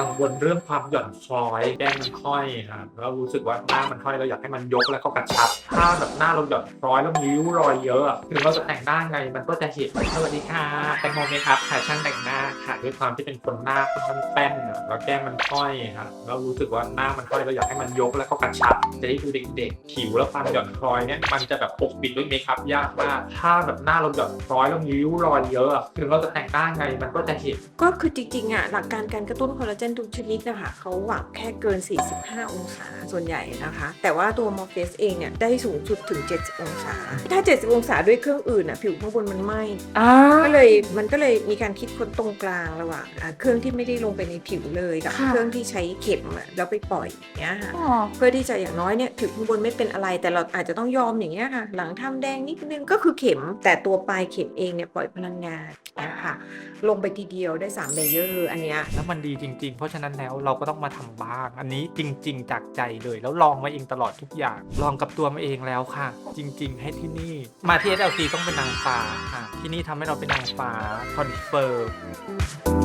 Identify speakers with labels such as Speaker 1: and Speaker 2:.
Speaker 1: กังวลเรื่องความหย่อนคล้อยแก้มมันค่อยครับแล้วรู้สึกว่าหน้ามันค่อยเราอยากให้มันยกแล้วก็กระชับ ถ้าแบบหน้าเราหย่อนคล้อยแล้วริ้วรอยเยอะถึงเราจะแต่งหน้าไงมันก็จะเห็นสวัสดีค่ะแตงโมเมคอัพค่ะช่างแต่งหน้าค่ะด้วยความที่เป็นคนหน้าค่อนข้างแป้นแล้วแก้มมันค่อยครับแล้วรู้สึกว่าหน้ามันค่อยเราอยากให้มันยกแล้วก็กระชับจะได้ดูเด็กๆผิวแล้วความหย่อนคล้อยเนี่ยมันจะแบบปกปิดด้วยเมคอัพยากมากถ้าแบบหน้าเราหย่อนคล้อยแล้วริ้วรอยเยอะอะถึงเราจะแต่งหน้าไงมันก็จะเห็น
Speaker 2: ก็คือจริงๆอะหลักการการกระตุ้นคอลลาเจนทุกชนิดนะคะเขาหวังแค่เกิน 45 องศาส่วนใหญ่นะคะ แต่ว่าตัวมอร์เฟสเองเนี่ยได้สูงสุดถึง 70 องศา ถ้า 70 องศาด้วยเครื่องอื่นอะผิวข้างบนมันไหม้
Speaker 3: อ่า
Speaker 2: ก็เลยมันก็เลยมีการคิดค้นตรงกลางระหว่างอะเครื่องที่ไม่ได้ลงไปในผิวเลยกับ
Speaker 3: ค่ะ
Speaker 2: เครื่องที่ใช้เข็มอะแล้วไปปล่อยอย่างเงี้ยค่ะ
Speaker 3: อ๋อ
Speaker 2: เพื่อที่จะอย่างน้อยเนี่ยผิวข้างบนไม่เป็นอะไรแต่เราอาจจะต้องยอมอย่างเงี้ยค่ะ หลังทำแดงนิดนึงก็คือเข็ม แต่ตัวปลายเข็มเองเนี่ยปล่อยพลังงานนะคะลงไปทีเดียวได้3เลเยอร์อันเนี้ย
Speaker 4: แล้วมันดีจริงๆเพราะฉะนั้นแล้วเราก็ต้องมาทำบ้าง อันนี้จริง ๆ จากใจเลย แล้วลองมาเองตลอดทุกอย่าง ลองกับตัวมาเองแล้วค่ะ จริง ๆ ให้ที่นี่ มาที่ SLC ต้องเป็นนางฟ้าค่ะ ที่นี่ทำให้เราเป็นนางฟ้าคอนเฟิร์ม